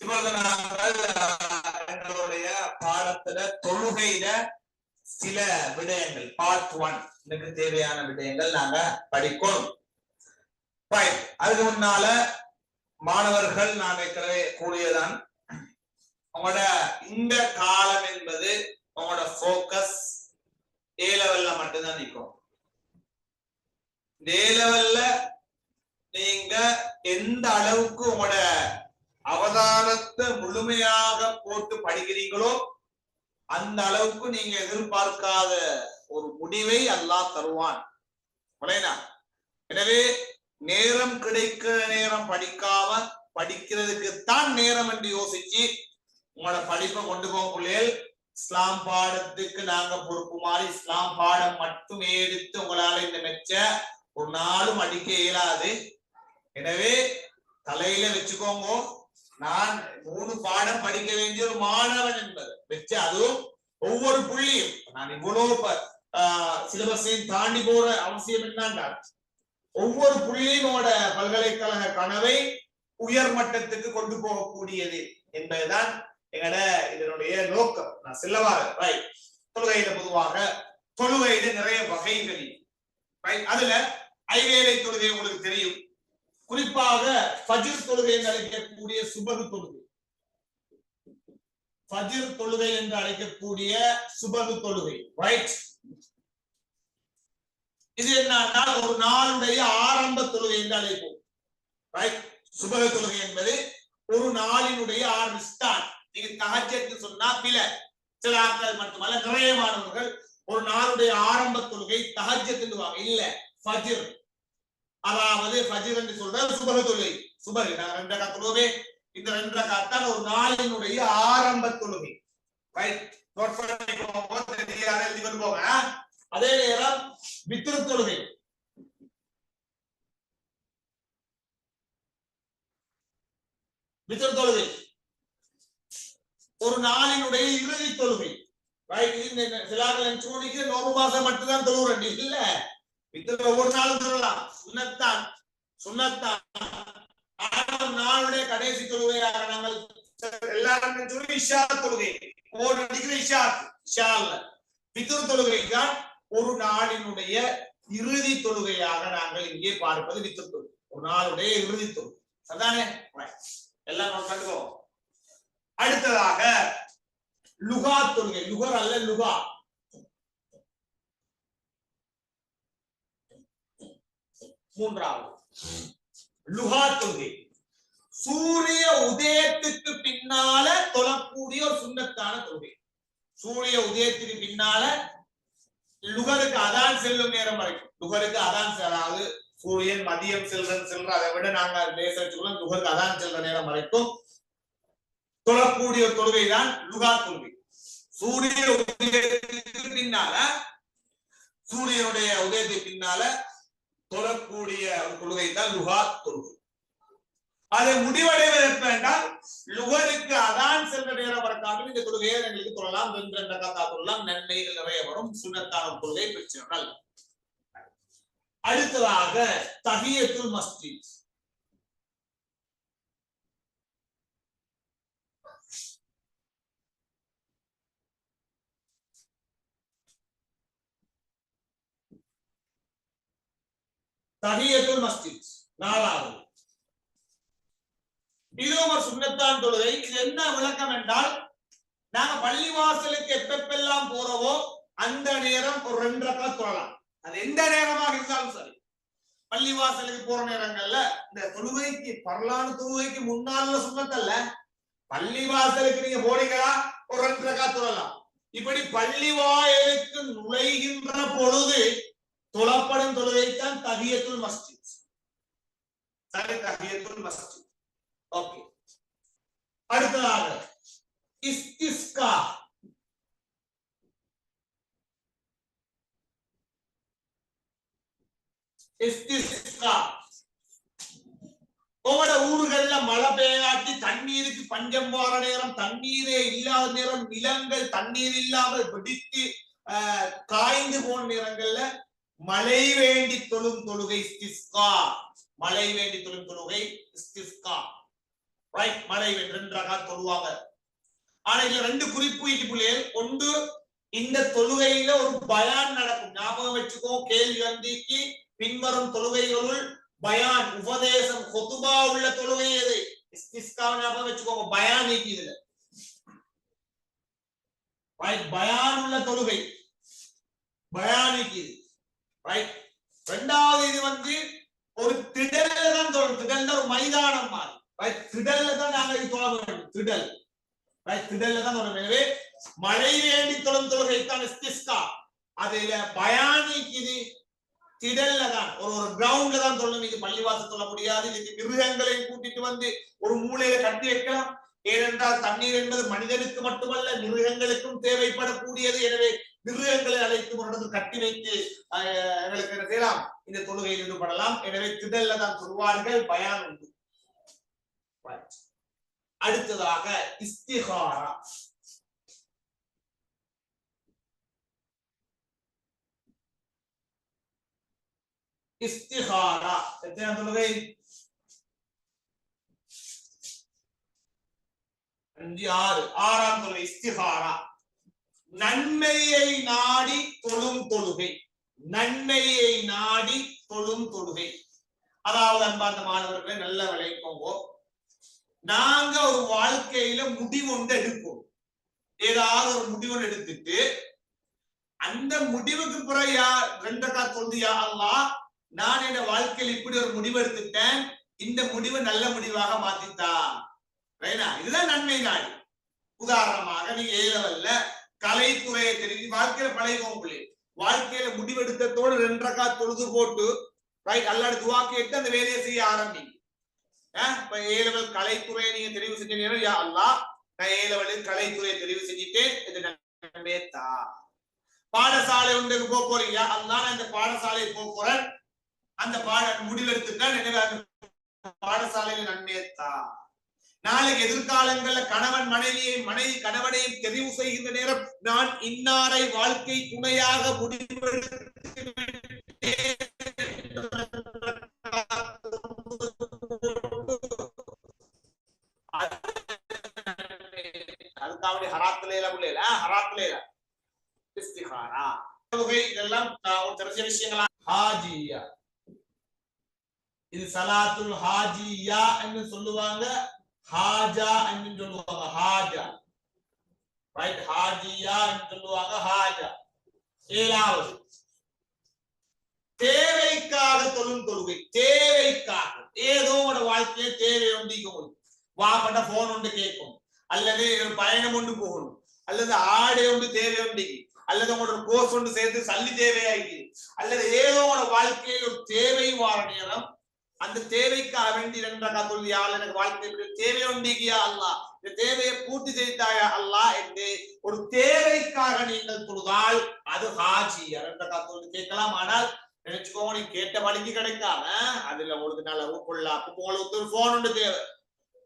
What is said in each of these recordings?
இப்பொழுது நாங்கள் எங்களுடைய பாடத்துல தொழுகையில சில விடயங்கள் பார்ட் ஒன் எனக்கு தேவையான விடயங்கள் நாங்க படிக்கணும் அதுக்கு முன்னால மாணவர்கள் நான் ஏற்கனவே கூறியதான் உங்களோட இந்த காலம் என்பது உங்களோட போக்கஸ் ஏ லெவல்ல மட்டும்தான் நிற்கும். ஏ லெவல்ல நீங்க எந்த அளவுக்கு உங்களோட அவதானத்தை முழுமையாக போட்டு படிக்கிறீங்களோ அந்த அளவுக்கு நீங்க எதிர்பார்க்காத ஒரு முடிவை அல்லாஹ் தருவான். எனவே நேரம் கிடைக்கிற நேரம் படிக்காம படிக்கிறதுக்கு தான் நேரம் என்று யோசிச்சு உங்களோட படிப்பை கொண்டு போகக்குள்ளே இஸ்லாம் பாடத்துக்கு நாங்க பொறுப்புமாறு இஸ்லாம் பாடம் மட்டும் எடுத்து உங்களால இந்த மெச்ச ஒரு நாளும் அடிக்க இயலாது. எனவே தலையில வச்சுக்கோங்க. நான் மூணு பாடம் படிக்க வேண்டிய ஒரு மாணவன் என்பது. வச்சு அதுவும் ஒவ்வொரு புள்ளியும். நான் இவ்வளவு சிலபஸையும் தாண்டி போற அவசியம் என்னண்டா ஒவ்வொரு புள்ளியினோட பல்கலைக்கழக கனவை உயர் மட்டத்துக்கு கொண்டு போகக்கூடியது என்பதுதான் எங்கட இதனுடைய நோக்கம். நான் செல்லவாறு ரைட் தொழுகையில பொதுவாக தொழுகையில நிறைய வகைகள் ரைட் அதுல ஐவேலை தொழுகை உங்களுக்கு தெரியும். குறிப்பாக ஃபஜிர் தொழுகை என்று அழைக்கக்கூடிய சுபகு தொழுகை. ஃபஜிர் தொழுகை என்று அழைக்கக்கூடிய சுபகு தொழுகை. ரைட் இது என்னன்னா ஒரு நாளுடைய ஆரம்ப தொழுகை என்று அழைப்போம். ரைட் சுபக தொழுகை என்பது ஒரு நாளினுடைய ஆரம்ப ஸ்டார்ட் நீங்க தகச்சேர்த்து சொன்னா பில சில ஆட்கள் மட்டுமல்ல நிறைய மாணவர்கள் ஒரு நாளுடைய ஆரம்ப தொழுகை தகஜத்துவாங்க இல்ல ஃபஜிர். அதாவது ஃபஜ்ர் என்று சொல்ற சுபக தொழுகை சுபகு நான் ரெண்டு ரகா தொழுவே இந்த ரெண்டு ரகாத்தான் ஒரு நாளினுடைய ஆரம்ப தொழுகை. ரைட் நோட் பண்ணிக்கோங்க தெரியாத எழுதி கொண்டு போங்க அதே நேரம் வித்திரு தொழுகை. வித்திரு தொழுகை. ஒரு நாளினுடைய இறுதி தொழுகை. ரைட் இந்த சிலாக்கள் நோம்பு மாசம் மட்டும்தான் தொழுகிறேன் இல்ல. வித்திர ஒவ்வொரு நாளும் தொழலாம். சுண்ணத்தான் சுண்ணத்தான். நாளுடைய கடைசி தொழுகையாக நாங்கள்? எல்லாரும் சொல்லி இஷா தொழுகை. ஓர் அடிக்கிற இஷா இஷா இல்ல பித்துர் தொழுகை தான் ஒரு நாளினுடைய இறுதி தொழுகையாக நாங்கள் இங்கே பார்ப்பது வித்துர் தொழுகை. ஒரு நாளுடைய இறுதி தொழுகை. அதானே எல்லாம் நம்ம கண்டுக்கோம் அடுத்ததாக லுகா தொழுகை. லுகர் அல்ல லுகா. மூன்றாவது. லுகா தொழுகை சூரிய உதயத்துக்கு பின்னால தொழக்கூடிய ஒரு சுண்ணத்தான தொழுகை. சூரிய உதயத்துக்கு பின்னால லுகருக்கு அதான் செல்லும் நேரம் வரைக்கும். லுகருக்கு அதான் செ- அதாவது சூரியன் மதியம் செல்றன் செல்ற அதை விட நாங்க லேச வச்சுக்கலாம் லுகருக்கு அதான் செல்ற நேரம் வரைக்கும் தொழக்கூடிய ஒரு தொழுகை தான் லுகா தொழுகை சூரிய உதயத்துக்கு பின்னால சூரியனுடைய உதயத்துக்கு பின்னால தொழக்கூடிய ஒரு தொழுகை தான் லுகா தொழுகை அதை முடிவடைவது என்றால் லுகருக்கு அதான் சென்ற நேரம் வரக்காட்டும் இந்த தொழுகையை எங்களுக்கு தொழலாம் வென்ற கத்தா தொழலாம் நன்மைகள் நிறைய வரும். சுண்ணத்தான கொள்கை தொழுகை அடுத்ததாக தஹியத்துல் மஸ்ஜித். தஹியத்துல் மஸ்ஜித் நாலாவது. இதுவும் ஒரு சுண்ணத்தான் தொழுகை. இது என்ன விளக்கம் என்றால் நாங்க பள்ளிவாசலுக்கு எப்பப்பெல்லாம் போறவோ அந்த நேரம் ஒரு ரெண்டு ரக்கா தொழலாம். அது எந்த நேரமாக இருந்தாலும் சரி. பள்ளிவாசலுக்கு போற நேரங்கள்ல இந்த தொழுகைக்கு பரலான தொழுகைக்கு முன்னால சுண்ணத்தல்ல பள்ளிவாசலுக்கு நீங்க போனீங்களா ஒரு ரெண்டு ரக்கா தொழலாம். இப்படி பள்ளிவாயலுக்கு நுழைகின்ற பொழுது தொழப்படும் தொழுகைத்தான் தகியத்துல் மஸ்ஜித் சரி தகியத்துல் மஸ்ஜித் ஓகே அடுத்ததாக இஸ்திஸ்கா இஸ்திஸ்கா உங்களோட ஊர்கள்ல மழை பெய்யாட்டி தண்ணீருக்கு பஞ்சம் போற நேரம் தண்ணீரே இல்லாத நேரம் நிலங்கள் தண்ணீர் இல்லாமல் வெடித்து காய்ந்து போன நேரங்கள்ல மழை வேண்டி தொழும் தொழுகை ஸ்திஸ்கா மழை வேண்டி தொழும் தொழுகை ஸ்திஸ்கா ரைட் மழை வேண்டி ரெண்டு ரகா தொழுவாங்க. ஆனா இதுல ரெண்டு குறிப்பு இட்டு ஒன்று இந்த தொழுகையில ஒரு பயான் நடக்கும். ஞாபகம் வச்சுக்கோ கேள்வி வந்திக்கு பின்வரும் தொழுகைகளுள் பயான் உபதேசம் கொத்துபா உள்ள தொழுகை எது? ஞாபகம் வச்சுக்கோங்க. பயான் நீக்கி இதுல. பயான் உள்ள தொழுகை. பயான் நீக்கி ரைட் ரெண்டாவது இது வந்து ஒரு திடல்ல தான் தோணும் திடல்ல ஒரு மைதானம் மாதிரி ரைட் திடல்ல தான் நாங்க இது தொழ வேண்டும். திடல். ரைட் திடல்ல தான் தோணும் எனவே மழை வேண்டி தொழும் தொழுகைத்தான் இஸ்திஸ்கா அதுல பயானிக்கு இது திடல்ல தான். ஒரு ஒரு கிரவுண்ட்ல தான் சொல்லணும் இது பள்ளிவாசல் சொல்ல முடியாது. இது மிருகங்களை கூட்டிட்டு வந்து ஒரு மூலையில கட்டி வைக்கலாம். ஏனென்றால் தண்ணீர் என்பது மனிதனுக்கு மட்டுமல்ல மிருகங்களுக்கும் தேவைப்படக்கூடியது. எனவே மிருகங்களை அழைத்து ஒரு இடத்தில் கட்டி வைத்து எங்களுக்கு என்ன செய்யலாம்? இந்த தொழுகையில் ஈடுபடலாம் எனவே திடல்ல தான் சொல்வார்கள். பயான் உண்டு. அடுத்ததாக இஸ்திகாரா. இஸ்திகாரா. எத்தனை தொழுகை? அஞ்சு ஆறு. ஆறாம் தொழுகை இஸ்திகாரா. நன்மையை நாடி தொழும் தொழுகை. நன்மையை நாடி தொழும் தொழுகை. அதாவது அன்பார்ந்த மாணவர்களை நல்ல விளைக்கோங்க நாங்க ஒரு வாழ்க்கையில முடிவொன்று எடுப்போம். ஏதாவது ஒரு முடிவொன்று எடுத்துட்டு அந்த முடிவுக்கு பிறகு யா ரெண்டக்கா சொல்லியா அல்லா நான் என் வாழ்க்கையில் இப்படி ஒரு முடிவு எடுத்துட்டேன். இந்த முடிவை நல்ல முடிவாக மாத்தித்தா ரைனா இதுதான் நன்மை நாடி. உதாரணமாக நீங்க ஏ லெவல்ல கலைத்துறையை தெரிஞ்சு வாழ்க்கையில பழகிக்கோங்க வாழ்க்கையில முடிவெடுத்ததோடு ரெண்டரைக்கா தொழுது போட்டு ரைட் அல்லாடு துவா கேட்டு அந்த வேலையை செய்ய ஆரம்பிங்க. இப்ப ஏலவல் கலைத்துறையை நீங்க தெரிவு செஞ்சீங்கன்னா யா நான் ஏலவலில் கலைத்துறையை தெரிவு செஞ்சுட்டேன் இது நன்மையே தா. பாடசாலை ஒன்றுக்கு போக போறீங்க அல்லா நான் இந்த பாடசாலை போக போறேன். அந்த பாட முடிவெடுத்துட்டா எனவே அந்த பாடசாலையில நன்மையே நாளை எதிர்காலங்கள்ல கணவன் மனைவியை மனைவி கணவனையும் தெரிவு செய்கின்ற நேரம் நான் இன்னாரை வாழ்க்கை துணையாக அதுக்காக இதெல்லாம் விஷயங்களா? ஹாஜியா. இது சலாத்துல் ஹாஜியா என்று சொல்லுவாங்க. ஹாஜா என்று சொல்லுவாங்க ஹாஜா. ரைட் ஹாஜியா என்று சொல்லுவாங்க ஹாஜா. ஏழாவது. தேவைக்காக தொழும் தொழுகை. தேவைக்காக. ஏதோ உங்களோட வாழ்க்கையை தேவை ஒன்றிக்கும் வாப்பட்ட போன் ஒன்று கேட்கும். அல்லது பயணம் ஒன்று போகணும். அல்லது ஆடை ஒன்று தேவை ஒன்றிக்கு அல்லது உங்களோட கோர்ஸ் ஒன்று சேர்த்து சல்லி தேவையாகி அல்லது ஏதோ உங்களோட வாழ்க்கையில் ஒரு தேவை வார நேரம் அந்த தேவைக்காக வேண்டி இரண்டா தொழில் எனக்கு வாழ்க்கை தேவை ஒன்றிக்கியா அல்லா இந்த தேவையை பூர்த்தி செய்தாயா அல்லா என்று ஒரு தேவைக்காக நீங்கள் தொழுதால் அது ஹாஜி. இரண்டா தொழில் கேட்கலாம். ஆனால் நினைச்சுக்கோங்க நீ கேட்ட வழிக்கு கிடைக்காம அதுல உங்களுக்கு நல்ல கொள்ளா உங்களுக்கு ஒரு போன் உண்டு தேவை.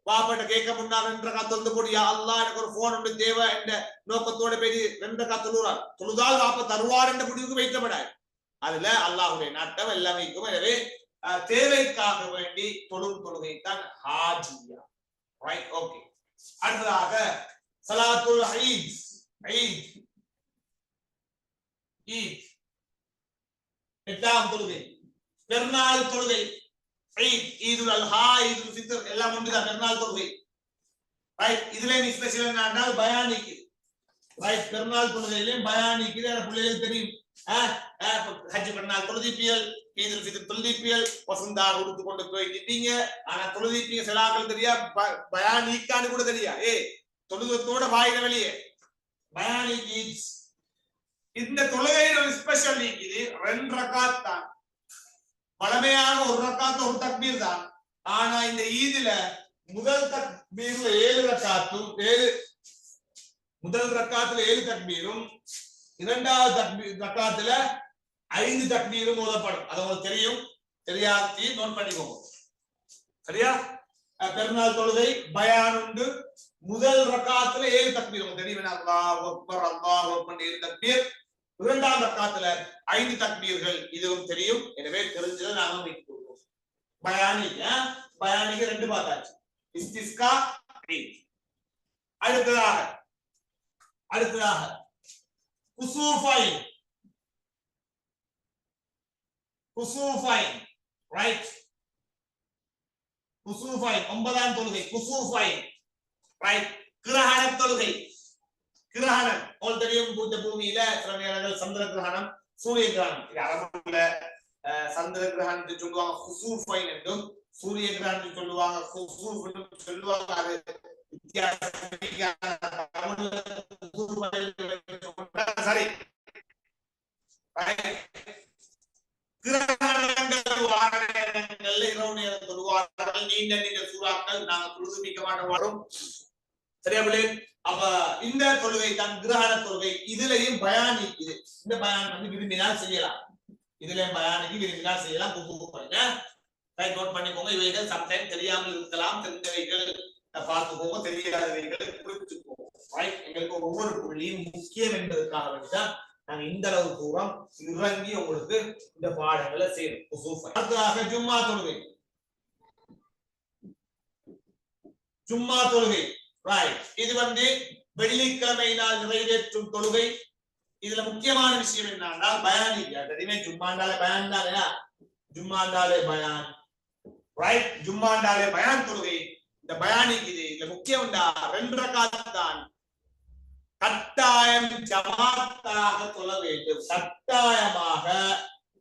பாப்பாட்ட கேட்க முன்னால் ரெண்டு ரக்கா தொழுது போடியா அல்லா எனக்கு ஒரு போன் உண்டு தேவை என்ற நோக்கத்தோட போய் ரெண்டு ரக்கா தொழுறார் தொழுதால் பாப்ப தருவார் என்ற முடிவுக்கு வைக்கப்படாது. அதுல அல்லாஹுடைய நாட்டம் எல்லாம் வைக்கும் எனவே தேவைக்காக வேண்டி தொழும் தொழுகை தான் ஹாஜியா. ரைட் ஓகே அடுத்ததாக சலாத்துல் ஐத் ஐத் ஈத். எட்டாம் தொழுகை. பெருநாள் தொழுகை. ஈத். ஈதுல் அல்ஹா ஈதுல் ஃபித்ர் எல்லாம் ஒன்றுதான் பெருநாள் தொழுகை. ரைட் இதுல நீ ஸ்பெஷல் என்னன்றால் பயானிக்கு. ரைட் பெருநாள் தொழுகையிலையும் பயானிக்கு பிள்ளைகள் தெரியும். ஆஹ், ஹஜ் பெருநாள் தொழுதிப்பியல் ஈதுல் ஃபித்ர் தொழுதிப்பியல் வசந்தா உடுத்து கொண்டு போயிட்டீங்க ஆனா தொழுதிப்பீங்க சிலாக்கள் தெரியா? ப- பயானிக்கான்னு கூட தெரியா? ஏ தொழுதத்தோட வாயில வெளியே. பயானிக் இந்த தொழுகையில ஒரு ஸ்பெஷல் இது ரெண்டு ரக்காத் தான். பழமையாக ஒரு ரக்காத்து ஒரு தக்பீர் தான். ஆனா இந்த ஈதுல முதல் தக்பீர்ல ஏழு ரக்காத்தும் ஏழு முதல் ரக்காத்துல ஏழு தக்பீரும் இரண்டாவது தக்பீர் ரக்காத்துல ஐந்து தக்பீரும் ஓதப்படும் அது உங்களுக்கு தெரியும். தெரியாத்தி நோட் பண்ணிக்கோங்க. சரியா? பெருநாள் தொழுகை பயான் உண்டு. முதல் ரக்காத்துல ஏழு தக்பீர் உங்களுக்கு தெரியும் அல்லாஹ்? அக்பர் ஏழு இரண்டாம் ரக்காத்துல ஐந்து தக்பீர்கள் இதுவும் தெரியும். எனவே தெரிஞ்சதை நாங்கள் வைத்துக் கொள்வோம் பயானிக் பயானிக்கு ரெண்டு பார்த்தாச்சு. இஸ்திஸ்கா அடுத்ததாக அடுத்ததாக குசூஃபாயின் குசூஃபைன் ரைட் குசூஃபைன் ஒன்பதாம் தொழுகை குசூஃபைன் ரைட் கிரகண தொழுகை. கிரகணம் உங்களுக்கு தெரியும் இந்த பூமியில சில நேரங்கள் சந்திர கிரகணம் சூரிய கிரகணம். இது அரபுல சந்திர என்று சொல்லுவாங்க குசூஃபைன் என்றும் சூரிய கிரகணம் சொல்லுவாங்க குசூஃப் என்றும் சொல்லுவாங்க. அது சரி Right. வார நேரங்கள்ல இரவு நேரம் தொழுவார்கள் நீண்ட நீண்ட சூறாக்கள் நாங்க தொழுதுமிக்க மாட்டோம். வரும். சரியா அப்ப இந்த தொழுகை தான் கிரகண தொழுகை. இதுலயும் பயானிக்குது இந்த பயான் வந்து விரும்பினால் செய்யலாம். இதுலயும் பயானிக்கு விரும்பினால் செய்யலாம். புது நோட் பண்ணிக்கோங்க. இவைகள் சம்டைம் தெரியாமல் இருக்கலாம். தெரிந்தவைகள் அஹ், பார்த்துக்கோங்க. தெரியாதவைகளை குறிப்பிட்டுக்கோங்க எங்களுக்கு ஒவ்வொரு புள்ளியும் முக்கியம் என்பதற்காக வேண்டிதான் நாங்க இந்த அளவு தூரம் இறங்கி உங்களுக்கு இந்த பாடங்களை செய்யணும். அடுத்ததாக ஜும்மா தொழுகை. ஜும்மா தொழுகை. ரைட் இது வந்து வெள்ளிக்கிழமை நாள் நிறைவேற்றும் தொழுகை. இதுல முக்கியமான விஷயம் என்னன்னா பயானி. ஜும்மாண்டாலே பயான் தானே ஜும்மாண்டாலே பயான். ரைட் ஜும்மாண்டாலே பயான் தொழுகை. இந்த பயானிக்கு இது இதுல முக்கியம் ரெண்டு ரகாத் தான். கட்டாயம் ஜமாத்தாக தொழ வேண்டும். கட்டாயமாக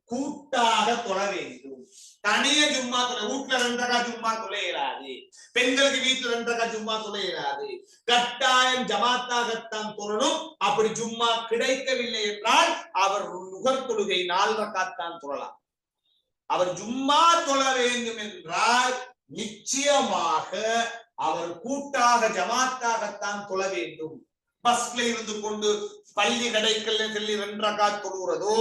கூட்டாக தொழ வேண்டும். தனிய ஜும்மா தொலை வீட்டுல ரெண்டரகா ஜும்மா தொலைகிறாது பெண்களுக்கு வீட்டுல ரெண்டரகா ஜும்மா தொலைகிறாது கட்டாயம் ஜமாத்தாகத்தான் தொழணும். அப்படி ஜும்மா கிடைக்கவில்லை என்றால் அவர் நுகர் தொழுகை நாலு தொழலாம். அவர் ஜும்மா தொழ வேண்டும் என்றால் நிச்சயமாக அவர் கூட்டாக ஜமாத்தாகத்தான் தொழ வேண்டும். பஸ்ல இருந்து கொண்டு பள்ளி கடைக்கல்ல சொல்லி ரெண்டு தொழுகிறதோ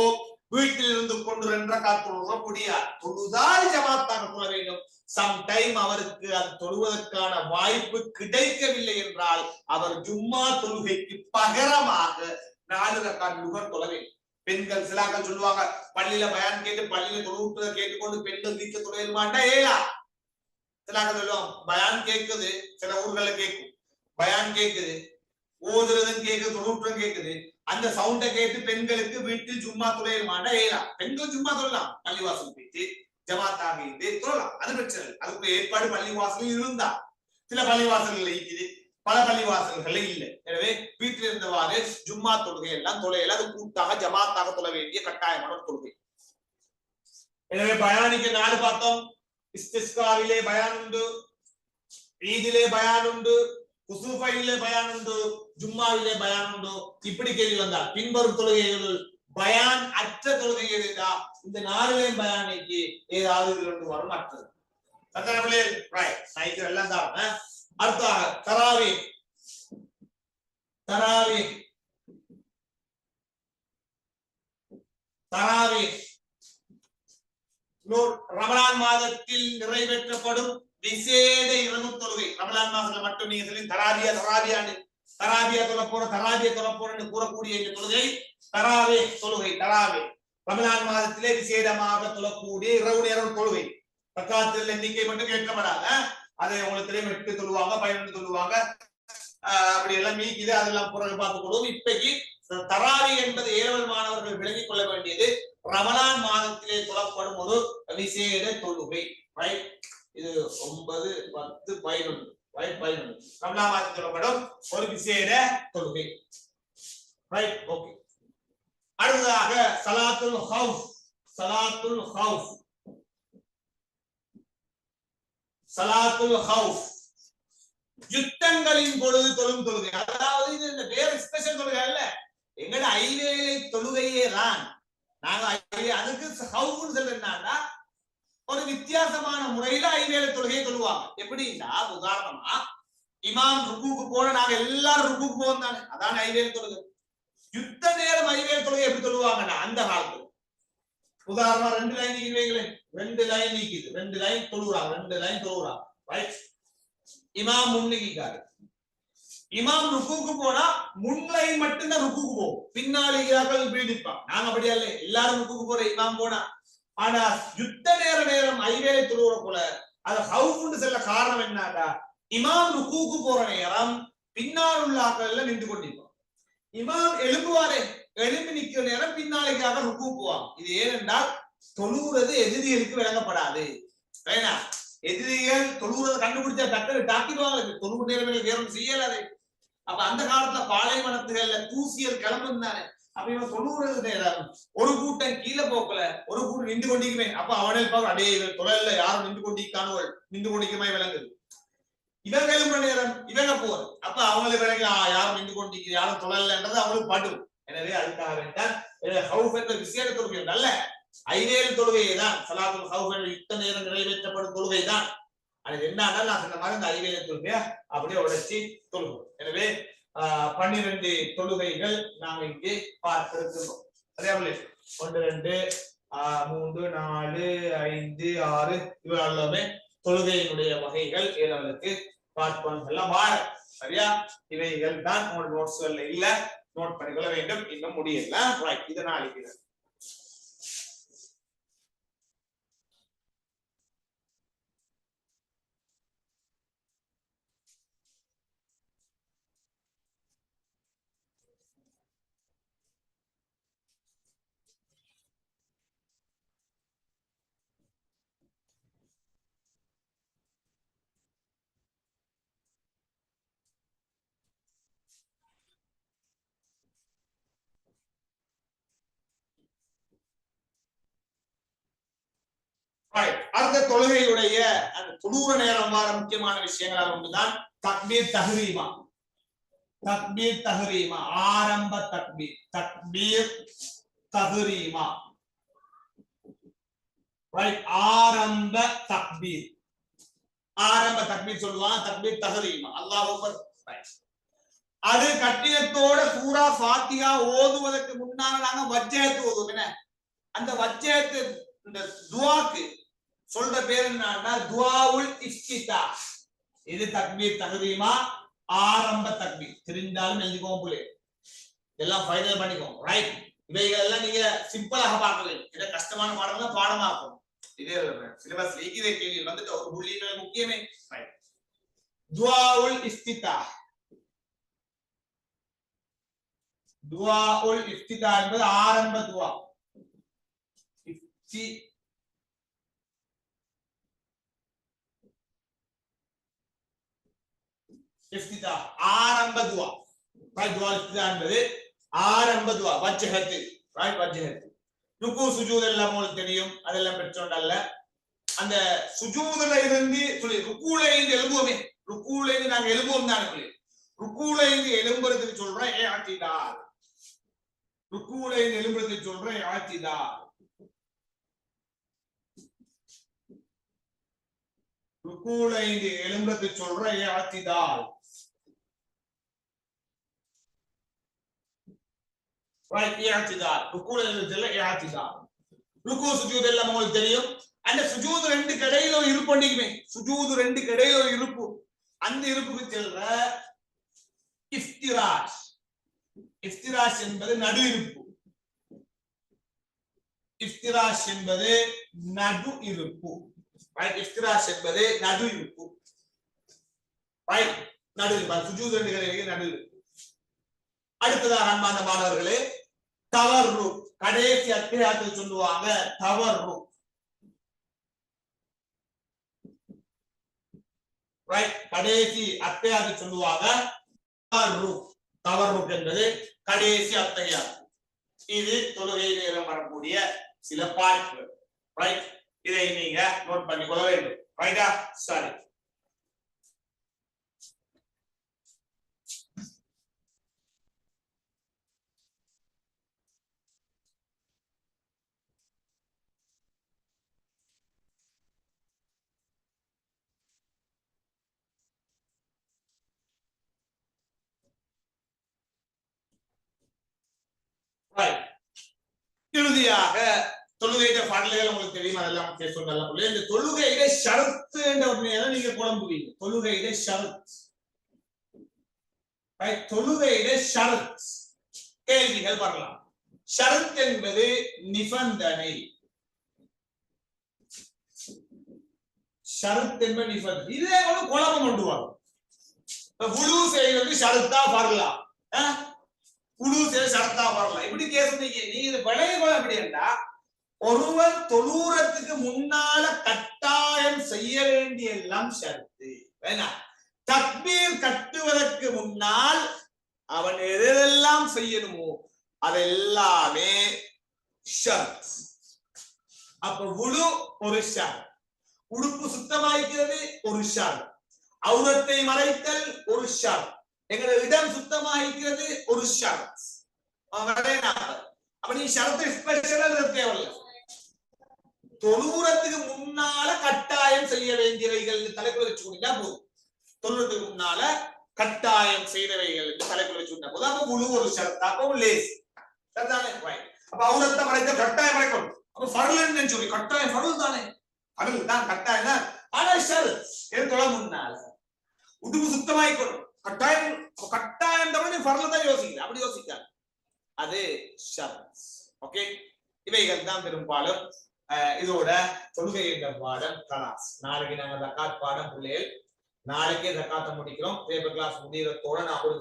வீட்டில் இருந்து கொண்டு ரெண்டு ரக்கா தொழுகிறதோ முடியாது. தொழுதால் ஜமாத்தாக தொழ வேண்டும். சம்டைம் அவருக்கு அது தொழுவதற்கான வாய்ப்பு கிடைக்கவில்லை என்றால் அவர் ஜும்மா தொழுகைக்கு பகரமாக நாலு ரக்கா நுகர் தொழ வேண்டும். பெண்கள் சிலாக்கள் சொல்லுவாங்க பள்ளியில பயான் கேட்டு பள்ளியில தொழுவுறத கேட்டுக்கொண்டு பெண்கள் வீட்டுல தொழில் மாட்டா ஏலா. சிலாக்கள் சொல்லுவாங்க பயான் கேட்குது சில ஊர்கள்ல கேட்கும் பயான் கேட்குது ஓதுறதும் கேக்குது தொழுட்டும் கேக்குது. அந்த சவுண்ட கேட்டு பெண்களுக்கு வீட்டில் சும்மா தொழில் மாட்டா ஏலாம் பெண்கள் சும்மா தொழலாம். பள்ளிவாசல் போயிட்டு ஜமாத்தாக இருந்து தொழலாம். அது பிரச்சனை அதுக்கு ஏற்பாடு பள்ளிவாசல் இருந்தா. சில பள்ளிவாசல்கள் இருக்குது. பல பள்ளிவாசல்கள் இல்லை. எனவே வீட்டில் இருந்தவாறு ஜும்மா தொழுகை எல்லாம் தொலைல அது கூட்டாக ஜமாத்தாக தொழ வேண்டிய கட்டாயமான தொழுகை. எனவே பயானிக்கு நாலு பார்த்தோம். இஸ்திஸ்காவிலே பயான் உண்டு. ஈதிலே பயான் உண்டு. குசூஃபையிலே பயான் உண்டு ஜும்மாவிலே பயான் உண்டு. இப்படி கேள்வி வந்தால் பின்வரும் தொழுகைகள் பயான் அற்ற தொழுகை எதுதா இந்த நாலுலையும் பயானைக்கு ஏதாவது இது ரெண்டு வரும் அற்றது. கத்தரவிலே ரைட் நைட்டு எல்லாம் தான். அடுத்தாக தராவி தராவி தராவி ரமலான் மாதத்தில் நிறைவேற்றப்படும் விசேட இரவு தொழுகை ரமலான் மாசத்துல மட்டும் நீங்க சொல்லி தராபியா தராபியான்னு தராபியா தொழ போற தராபியா தொழ போறன்னு கூறக்கூடிய இந்த தொழுகை தராவே தொழுகை தராவே. ரமலான் மாதத்திலே விசேடமாக தொழக்கூடிய இரவு நேரம் தொழுகை. பக்காத்துல எண்ணிக்கை மட்டும் கேட்கப்படாத அதை உங்களுக்கு தெரியும் எட்டு சொல்லுவாங்க பதினெட்டு சொல்லுவாங்க. அப்படி எல்லாம் மீக்குது அதெல்லாம் பிறகு பார்த்துக் கொள்வோம் இப்பைக்கு தராவி என்பது ஏழவல் மாணவர்கள் விளங்கிக் கொள்ள வேண்டியது ரமலான் மாதத்திலே தொழப்படும் ஒரு விசேட தொழுகை ரைட் இது ஒன்பது பத்து பதினொன்று. பதினொன்று. ரமலான் மாதத்தில் தொழப்படும் ஒரு விசேட தொழுகை. ரைட் ஓகே அடுத்ததாக சலாத்துல் ஹவுஸ் சலாத்துல் ஹவுஸ் சலாத்துல் ஹவுஸ் யுத்தங்களின் பொழுது தொழும் தொழுகை. அதாவது இது இந்த வேற ஸ்பெஷல் தொழுகை அல்ல. எங்கட ஐவேலை தொழுகையே தான். நாங்க அதுக்கு ஹவுஸ்னு சொல்றேன்னா ஒரு வித்தியாசமான முறையில ஐவேலை தொழுகையை சொல்லுவாங்க எப்படின்னா உதாரணமா இமாம் ருக்குக்கு போன நாங்க எல்லாரும் ருக்குக்கு போவோம் தானே? அதான் ஐவேல் தொழுகை. யுத்த நேரம் ஐவேல் தொழுகை எப்படி சொல்லுவாங்கன்னா அந்த காலத்துல. உதாரணமா ரெண்டு லைன் நீக்குவீங்களே ரெண்டு லைன் நீக்குது ரெண்டு லைன் தொழுறாங்க ரெண்டு லைன் தொழுறாங்க ரைட் இமாம் முன்னிக்காரு இமாம் ருக்குக்கு போனா முன் லைன் மட்டும்தான் ருக்குக்கு போகும். பின்னாடி பீடிப்பான் இப்படி நாங்க அப்படியா இல்லை எல்லாரும் ருக்குக்கு போற இமாம் போனா. ஆனா யுத்த நேர நேரம் ஐவேளை துருவுறக்குள்ள போல அது ஹவுஃப்னு செல்ல காரணம் என்னடா இமாம் ருக்கூக்கு போற நேரம் பின்னால் உள்ள ஆக்கள் எல்லாம் நின்று கொண்டிருப்போம் இமாம் எழும்புவாரே எழும்பி நிக்கிற நேரம் பின்னாலைக்காக ருக்கு போவான். இது ஏனென்றால் தொழுவுறது எதிரிகளுக்கு விளங்கப்படாது வேணா எதிரிகள் தொழுவுறது கண்டுபிடிச்சா டக்குனு தாக்கிடுவாங்க தொழுவு நேரம் வேறும் செய்யலாது. அப்ப அந்த காலத்துல பாலைவனத்துகள்ல தூசியல் கிளம்பு தானே. அப்ப இவன் தொழுகிறது நேரம் ஒரு கூட்டம் கீழே போக்கல ஒரு கூட்டம் நின்று கொண்டிருக்குமே. அப்ப அவனே பார்க்க அடே இவன் தொழில யாரும் நின்று கொண்டிருக்கானவள் நின்று கொண்டிருக்கமாய் விளங்குது. இவன் கிளம்புற நேரம்? இவங்க போறது அப்ப அவங்களை விளங்கி யாரும் நின்று கொண்டிருக்கிறது யாரும் தொழலன்றது அவங்களுக்கு படும். எனவே அதுக்காக வேண்டாம். ஹவுஃப் என்ற விசேட தொழுகை நல்ல ஐநேர தொழுகையை தான் சலாத்துல் ஹவுஃப் யுத்த நேரம் நிறைவேற்றப்படும் தொழுகை தான் அது என்னன்னா நான் சொன்ன மாதிரி இந்த ஐநேர தொழுகையா அப்படியே உடைச்சி தொழுகும் எனவே பன்னிரண்டு தொழுகைகள் நாங்க இங்கே பார்த்திருக்கிறோம். அதே போல ஒன்று ரெண்டு ஆஹ், மூன்று நாலு ஐந்து ஆறு இவை எல்லாமே தொழுகையினுடைய வகைகள் ஏழவர்களுக்கு பார்ப்போம் எல்லாம் சரியா? இவைகள் தான் உங்களோட நோட்ஸ்கள்ல இல்ல. நோட் பண்ணிக்கொள்ள வேண்டும். இன்னும் முடியல. ரைட் இதை அடுத்த தொழுகையுடைய அந்த தொழுற நேரம் வார முக்கியமான விஷயங்கள் ஒன்றுதான் தக்பீர் தஹ்ரீமா. தக்பீர் தஹ்ரீமா. ஆரம்ப தக்பீர். தக்பீர் தஹ்ரீமா. ஆரம்ப தக்பீர். ஆரம்ப தக்பீர் சொல்லுவான் தக்பீர் தஹ்ரீமா. அல்லாஹ் அது கட்டியத்தோட சூரா ஃபாத்திஹா ஓதுவதற்கு முன்னால நாங்க வஜ்ஜயத்து ஓதுவோம். என்ன? அந்த வஜ்ஜயத்து இந்த துவாக்கு சொல்ற பேர் என்னன்னா துவாவுல் இஃப்திதா இது தக்பீர் தஹ்ரீமா ஆரம்ப தக்பீர் தெரிந்தாலும் எழுதிக்கோங்க புள்ளே எல்லாம் ஃபைனல் பண்ணிக்கோங்க ரைட் இவைகள் எல்லாம் நீங்க சிம்பிளாக பார்க்கல இதை கஷ்டமான பாடம் தான் பாடமாக்கும் இதே சிலபஸ் இதே கேள்வி வந்துட்டு ஒரு புள்ளி முக்கியமே ரைட் துவாவுல் இஃப்திதா துவாவுல் இஃப்திதா என்பது ஆரம்ப துவா இஃப்தி இஃப்திதா ஆரம்ப துவா. ரைட் துவா இஃப்திதா என்பது ஆரம்ப துவா வஜ்ஹத்து. ரைட் வஜ்ஹத்து. ருக்கு சுஜூத் எல்லாம் உங்களுக்கு தெரியும். அதெல்லாம் பெற்றோண்டல்ல அந்த சுஜூதுல இருந்து சொல்லி ருக்கூல இருந்து எழுபுவோமே ருக்கூல இருந்து நாங்க எழுபுவோம் தானே சொல்லி. ருக்கூல இருந்து எழும்புறதுக்கு சொல்றேன் ஏ ஆத்திதா. ருக்கூல இருந்து எழும்புறதுக்கு சொல்றேன் ஆத்திதா. ஆத்திதார் ருக்கூல இருந்து எழும்புறதுக்கு சொல்றேன் ஏ ஆத்திதார் right ருக்கூல எழுதுல i'tidal ருக்கு சுஜூத் எல்லாம் உங்களுக்கு தெரியும். அந்த சுஜூது ரெண்டு கடையில ஒரு இருப்பு பண்ணிக்குமே சுஜூது ரெண்டு கடையில ஒரு இருப்பு. அந்த இருப்புக்கு செல்ற இஃப்திராஜ் இஃப்திராஜ் என்பது நடு இருப்பு. இஃப்திராஷ் என்பது நடு இருப்பு. right? இஃப்திராஷ் என்பது நடு இருப்பு. நடு இருப்பு. சுஜூது ரெண்டு கடையில நடு இருப்பு. அடுத்ததாக அன்பான மாணவர்களே தவறு கடைசி அத்தியாயத்தில் சொல்லுவாங்க தவறு ரைட் கடைசி அத்தியாயத்தில் சொல்லுவாங்க தவறு தவறு என்பது கடைசி அத்தியாயம். இது தொழுகை நேரம் வரக்கூடிய சில பாட்டுகள் ரைட் இதை நீங்க நோட் பண்ணிக்கொள்ள வேண்டும். ரைட்டா சரி. இறுதியாக தொழுகையிட பாடல்கள் உங்களுக்கு தெரியும் அதெல்லாம் பேசுவோம் இந்த தொழுகையிட ஷரத்து என்ற ஒரு நீங்க குழம்புவீங்க தொழுகையிட ஷரத். Right. தொழுகையிட ஷரத். கேள்விகள் வரலாம். ஷரத் என்பது நிபந்தனை. ஷரத் என்பது நிபந்தனை. இதே ஒரு குழம்பு கொண்டு வரும் இப்ப குழு செய்வது ஷரத்தா வரலாம். புழு செய்ய ஷரத்தா வரலாம். இப்படி கேஸ் கொள்ள அப்படின்னா ஒருவர் தொழூரத்துக்கு முன்னால கட்டாயம் செய்ய வேண்டிய எல்லாம் ஷர்த்து. வேணா. தக்பீர் கட்டுவதற்கு முன்னால் அவன் எதெல்லாம் செய்யணுமோ அதெல்லாமே ஷர்த். அப்ப உழு ஒரு ஷர் உடுப்பு சுத்தமாய்க்கிறது ஒரு ஷர் அவுரத்தை மறைத்தல் ஒரு ஷர் எங்களோட இடம் சுத்தமாய்க்கிறது ஒரு ஷர் அப்ப நீ ஷரத்தை ஸ்பெஷலா தேவையில்ல. தொழுறதுக்கு முன்னால கட்டாயம் செய்ய வேண்டியவைகள் தலைப்புல வச்சுக்கொண்டா போதும். தொழுறதுக்கு முன்னால கட்டாயம் செய்தவைகள் தலைப்புல வச்சுக்கொண்டா போதும். அப்ப முழு ஒரு அப்பவும் லேஸ் சரிதானே? அப்ப அவுரத்தை மறைத்த கட்டாயம் மறைக்கணும் அப்ப ஃபர்லன்னு சொல்லி. கட்டாயம் ஃபரல் தானே? ஃபரல் தான் கட்டாயம் தான். ஆனா ஷர் என் தொழ முன்னால. உடுப்பு சுத்தமாயிக்கணும். கட்டாயம் கட்டாயம் கட்டாயம் நீ ஃபரல் தான் யோசிக்கல அப்படி யோசிக்காது அது ஷர் ஓகே இவைகள் தான் பெரும்பாலும் இதோட தொழுகை என்ற பாடம் கலாஸ். நாளைக்கு நாங்க தக்காத் பாடம் பிள்ளைகள் நாளைக்கே தக்காத்த முடிக்கிறோம். பேப்பர் கிளாஸ் முடியறதோட நான் ஒரு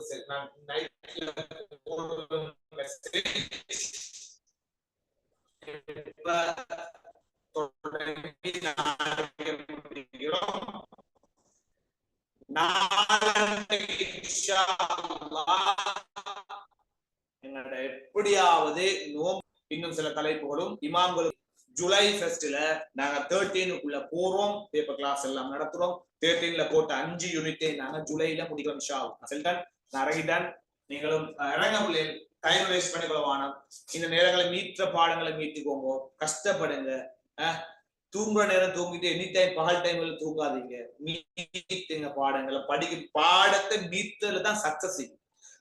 நாளைக்கு முடிக்கிறோம். நாளைக்கு இன்ஷா அல்லாஹ் எங்களோட எப்படியாவது நோம் இன்னும் சில தலைப்புகளும் இமாம்களும் ஜூலை ஃபர்ஸ்ட்ல நாங்க தேர்ட்டீனுக்குள்ள போறோம். பேப்பர் கிளாஸ் எல்லாம் நடத்துறோம். தேர்ட்டீன்ல போட்ட அஞ்சு யூனிட்டை நாங்க ஜூலைல முடிக்கிறோம் இன்ஷா செல்டன் நான் இறங்கிட்டேன். நீங்களும் இறங்க முடியல. டைம் வேஸ்ட் பண்ணி இந்த நேரங்களை மீட்ட பாடங்களை மீட்டுக்கோங்க. கஷ்டப்படுங்க. தூங்குற நேரம் தூங்கிட்டு எனி டைம் பகல் டைம்ல தூங்காதீங்க. மீட்டுங்க பாடங்களை. படிக்க பாடத்தை மீட்டதுல தான் சக்சஸ்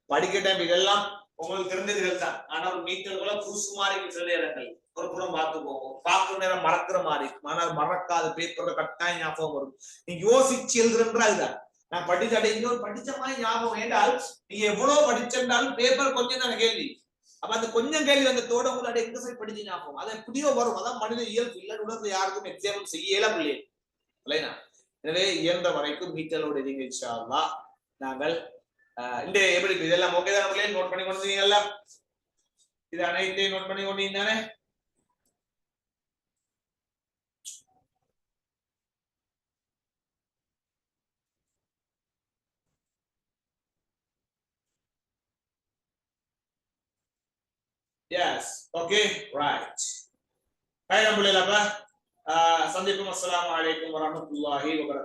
படிக்க டைம் இதெல்லாம் உங்களுக்கு தெரிஞ்சதுகள் தான். ஆனா ஒரு மீட்டர்களை புதுசு மாதிரி சில நேரங்கள் ஒரு புறம் போவோம். பார்க்குற நேரம் மறக்கிற மாதிரி ஆனால் மறக்காது பேப்பர்ல கட்டாயம் ஞாபகம் வரும். நீங்க யோசிச்சு எழுதுறன்றா இதுதான் நான் படிச்ச அடே இன்னொரு படிச்ச மாதிரி ஞாபகம். ஏண்டால் நீங்க எவ்வளவு படிச்சிருந்தாலும் பேப்பர் கொஞ்சம் தான் கேள்வி. அப்ப அந்த கொஞ்சம் கேள்வி அந்த தோட கூட எங்க சைடு படிச்சு ஞாபகம்? அது எப்படியோ வரும். அதான் மனித இயல்பு. இல்லை உணர்ந்து யாருக்கும் எக்ஸாம்பிள் செய்யல பிள்ளை இல்லையா. எனவே இயன்ற வரைக்கும் மீட்டலோட இதுங்க இன்ஷா நாங்கள் இந்த எப்படி இருக்கு? இதெல்லாம் ஓகே தான் பிள்ளை நோட் பண்ணி கொண்டு வந்தீங்கல்ல இது அனைத்தையும் நோட் பண்ணி கொண்டீங்க தானே? எஸ் ஓகே ரைட் ஹாய் நம்புல சந்திப்போம் அஸ்ஸலாமு அலைக்கும் வரஹ்மத்துல்லாஹி வபரகாத்துஹு.